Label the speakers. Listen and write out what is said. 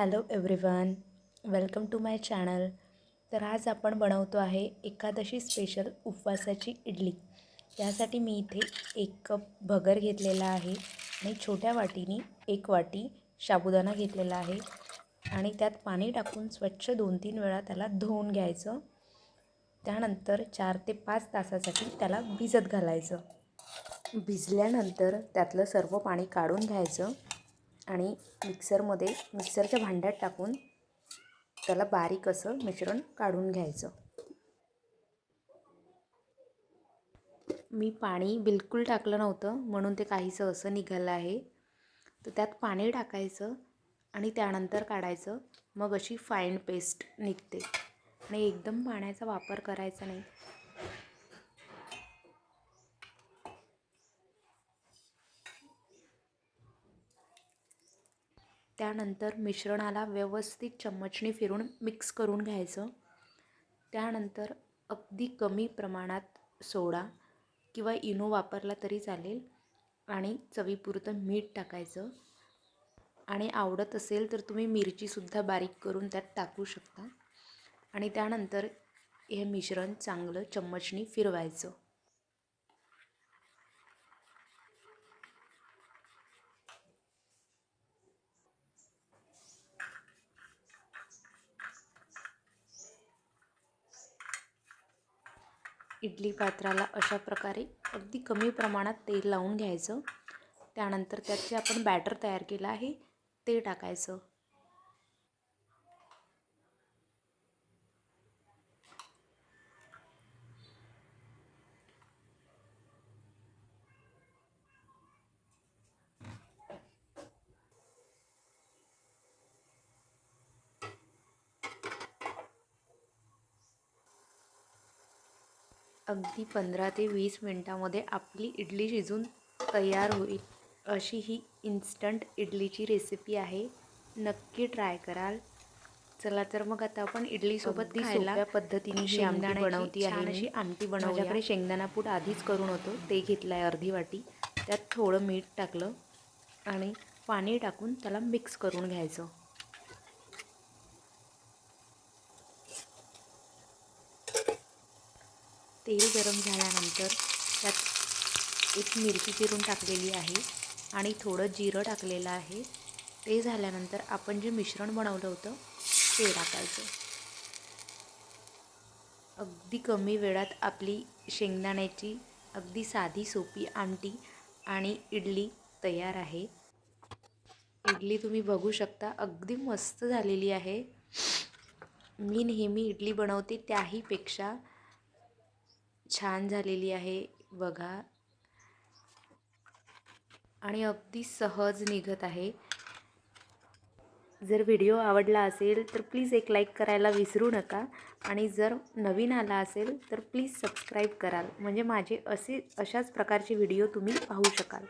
Speaker 1: Hello everyone welcome to my channel. तर आज आपण बनवतो आहे एकादशी स्पेशल उपवासाची इडली. त्यासाठी मी इथे एक कप भगर घेतलेला आहे आणि छोट्या वाटीने एक वाटी साबुदाणा घेतलेला आहे आणि त्यात पाणी टाकून स्वच्छ दोन तीन वेळा त्याला धुवून घ्यायचं. त्यानंतर चार ते पाच तासासाठी त्याला भिजत घालायचं. भिजल्यानंतर त्यातलं सर्व पाणी काढून घ्यायचं. आणि मिक्सरमध्ये मिक्सरच्या भांड्यात टाकून त्याला बारीक असं मिश्रण काढून घ्यायचं. मी पाणी बिलकुल टाकलं नव्हतं म्हणून ते काहीसं असं निघालं आहे. तर त्यात पाणी टाकायचं आणि त्यानंतर काढायचं. मग अशी फाईन पेस्ट निघते. आणि एकदम पाण्याचा वापर करायचा नाही. त्यानंतर मिश्रणाला व्यवस्थित चम्मचने फिरून मिक्स करून घ्यायचं. त्यानंतर अगदी कमी प्रमाणात सोडा किंवा इनो वापरला तरी चालेल आणि चवीपुरतं मीठ टाकायचं. आणि आवडत असेल तर तुम्ही मिरचीसुद्धा बारीक करून त्यात टाकू शकता. आणि त्यानंतर हे मिश्रण चांगलं चम्मचनी फिरवायचं. इडली पात्राला अशा प्रकारे अगदी कमी प्रमाणात तेल लावून घ्यायचं. त्यानंतर त्यात जे आपण बॅटर तयार केलं आहे ते टाकायचं. अगदी पंधरा ते वीस मिनटामध्ये आपली इडली शिजून तयार होईल. अशी ही इन्स्टंट इडलीची रेसिपी आहे. नक्की ट्राय कराल. चला तर मग आता आपण इडलीसोबत सोप्या पद्धतीने आमटी बनवती आहे अशी आमटी बनवल्याकडे शेंगदाणा पूड आधीच करून होतो. ते घेतलं आहे अर्धी वाटी. त्यात थोडं मीठ टाकलं आणि पाणी टाकून त्याला मिक्स करून घ्यायचं. तेल गरम झाल्यानंतर त्यात एक मिरची चिरून टाकलेली आहे आणि थोडं जिरं टाकलेलं आहे. ते झाल्यानंतर आपण जे मिश्रण बनवलं होतं ते टाकायचं. अगदी कमी वेळात आपली शेंगदाण्याची अगदी साधी सोपी आमटी आणि इडली तयार आहे. इडली तुम्ही बघू शकता अगदी मस्त झालेली आहे. मी नेहमी इडली बनवते त्याहीपेक्षा छान झालेली आहे बघा. आणि अगदी सहज निघत आहे. जर व्हिडिओ आवडला असेल तर प्लीज एक लाईक करायला विसरू नका. आणि जर नवीन आला असेल तर प्लीज सबस्क्राईब कराल. म्हणजे माझे असे अशाच प्रकारचे व्हिडिओ तुम्ही पाहू शकाल.